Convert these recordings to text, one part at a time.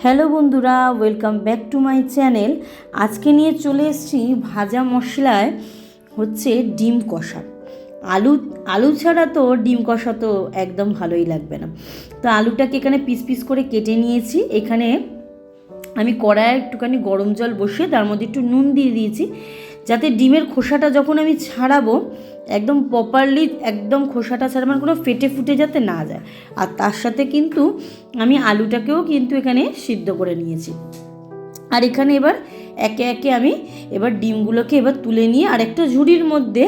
Hello বন্ধুরা welcome back to my channel আজকে নিয়ে চলে এসেছি ভাজা মশলায় হচ্ছে ডিম কষা। আলু আলু ছাড়া তো ডিম কষা তো একদম ভালোই লাগবে না। তো আলুটাকে এখানে পিস পিস করে কেটে নিয়েছি। এখানে আমি কড়ায় একটুখানি গরম জল বসিয়ে তার মধ্যে একটু নুন দিয়ে দিয়েছি। যাতে ডিমের খোসাটা যখন আমি ছাড়াবো, একদম প্রপারলি একদম খোসাটা ছাড়া মানে কোনো ফেটে ফুটে যাতে না যায়। আর তার সাথে কিন্তু আমি আলুটাকেও কিন্তু এখানে সিদ্ধ করে নিয়েছি। আর এখানে এবার একে একে আমি এবার ডিমগুলোকে এবার তুলে নিয়ে আর একটা ঝুড়ির মধ্যে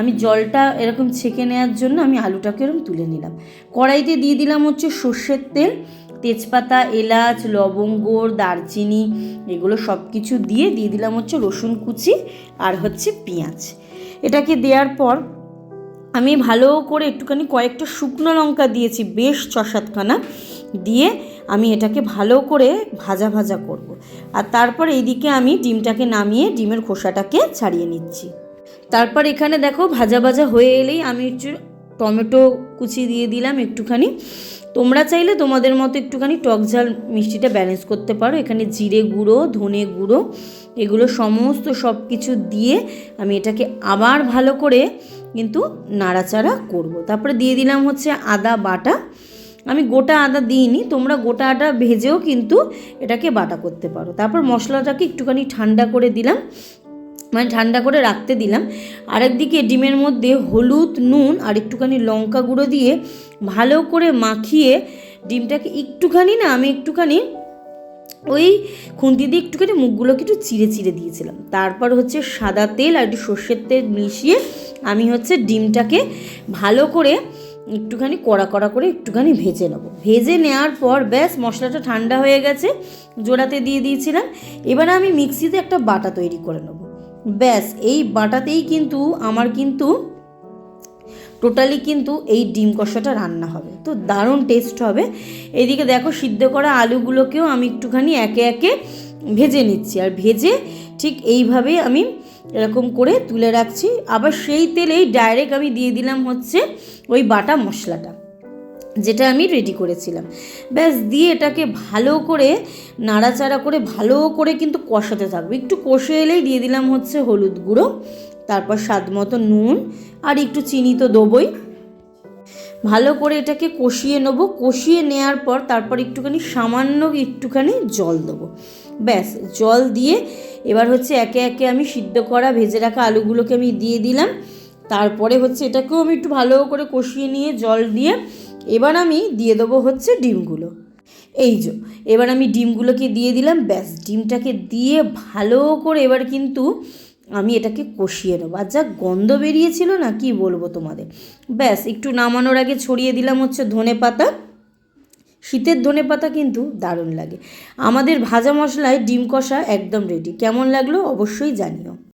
আমি জলটা এরকম ছেঁকে নেওয়ার জন্য আমি আলুটাকে এরকম তুলে নিলাম। কড়াইতে দিয়ে দিলাম হচ্ছে সর্ষের তেল। তেজপাতা, এলাচ, লবঙ্গ, দারচিনি এগুলো সব কিছু দিয়ে দিয়ে দিলাম হচ্ছে রসুন কুচি আর হচ্ছে পেঁয়াজ এটাকে দেওয়ার পর আমি ভালো করে একটুখানি কয়েকটা শুকনো লঙ্কা দিয়েছি, বেশ ছ সাতখানা দিয়ে আমি এটাকে ভালো করে ভাজা ভাজা করব। আর তারপর এইদিকে আমি ডিমটাকে নামিয়ে ডিমের খোসাটাকে ছাড়িয়ে নিচ্ছি তারপর এখানে দেখো ভাজা ভাজা হয়ে এলেই আমি টমেটো কুচি দিয়ে দিলাম একটুখানি। তোমরা চাইলে তোমাদের মতো একটুখানি টক ঝাল মিষ্টিটা ব্যালেন্স করতে পারো। এখানে জিরে গুঁড়ো, ধনে গুঁড়ো, এগুলো সমস্ত সব কিছু দিয়ে আমি এটাকে আবার ভালো করে কিন্তু নাড়াচাড়া করব। তারপরে দিয়ে দিলাম হচ্ছে আদা বাটা। আমি গোটা আদা দিইনি, তোমরা গোটা আটা ভেজেও কিন্তু এটাকে বাটা করতে পারো। তারপর মশলাটাকে একটুখানি ঠান্ডা করে দিলাম। মানে ঠান্ডা করে রাখতে দিলাম। আরেকদিকে ডিমের মধ্যে হলুদ, নুন আর একটুখানি লঙ্কা গুঁড়ো দিয়ে ভালো করে মাখিয়ে ডিমটাকে একটুখানি না আমি একটুখানি ওই খুন্তি দিয়ে একটুখানি মুখগুলোকে একটু চিড়ে চিড়ে দিয়েছিলাম। তারপর হচ্ছে সাদা তেল আর একটু সর্ষের তেল মিশিয়ে আমি হচ্ছে ডিমটাকে ভালো করে একটুখানি কড়া কড়া করে একটুখানি ভেজে নেব। ভেজে নেওয়ার পর ব্যাস মশলাটা ঠান্ডা হয়ে গেছে, জোড়াতে দিয়ে দিয়েছিলাম। এবার আমি মিক্সিতে একটা বাটা তৈরি করে নেব। ব্যাস, এই বাটাতেই কিন্তু আমার কিন্তু টোটালি কিন্তু এই ডিম কষাটা রান্না হবে। তো দারুণ টেস্ট হবে। এদিকে দেখো, সিদ্ধ করা আলুগুলোকেও আমি একটুখানি একে একে ভেজে নিচ্ছি। আর ভেজে ঠিক এইভাবেই আমি এরকম করে তুলে রাখছি। আবার সেই তেলেই ডাইরেক্ট আমি দিয়ে দিলাম হচ্ছে ওই বাটা মশলাটা। যেটা আমি রেডি করেছিলাম। ব্যাস, দিয়ে এটাকে ভালো করে, নাড়াচাড়া করে, ভালো করে কিন্তু কষাতে থাকবে। একটু কষে এলেই দিয়ে দিলাম হচ্ছে হলুদ গুঁড়ো, তারপর স্বাদ মতো নুন, আর একটু চিনি তো দেবই। ভালো করে এটাকে কষিয়ে নেব। কষিয়ে নেওয়ার পর তারপর একটুখানি, সামান্য একটুখানি জল দেবো। ব্যাস, জল দিয়ে এবার হচ্ছে একে একে আমি সিদ্ধ করা, ভেজে রাখা আলুগুলোকে আমি দিয়ে দিলাম। তারপরে হচ্ছে এটাকেও আমি একটু ভালো করে কষিয়ে নিয়ে জল দিয়ে এবার আমি দিয়ে দেবো হচ্ছে ডিমগুলো। এই যে, এবার আমি ডিমগুলোকে দিয়ে দিলাম। ব্যাস, ডিমটাকে দিয়ে ভালো করে এবার কিন্তু আমি এটাকে কষিয়ে নেব। আর যা গন্ধ বেরিয়েছিল না, কি বলব তোমাদের? ব্যাস, একটু নামানোর আগে ছড়িয়ে দিলাম হচ্ছে ধনে পাতা। শীতের ধনে পাতা কিন্তু দারুণ লাগে। আমাদের ভাজা মশলায় ডিম কষা একদম রেডি কেমন লাগল অবশ্যই জানিও।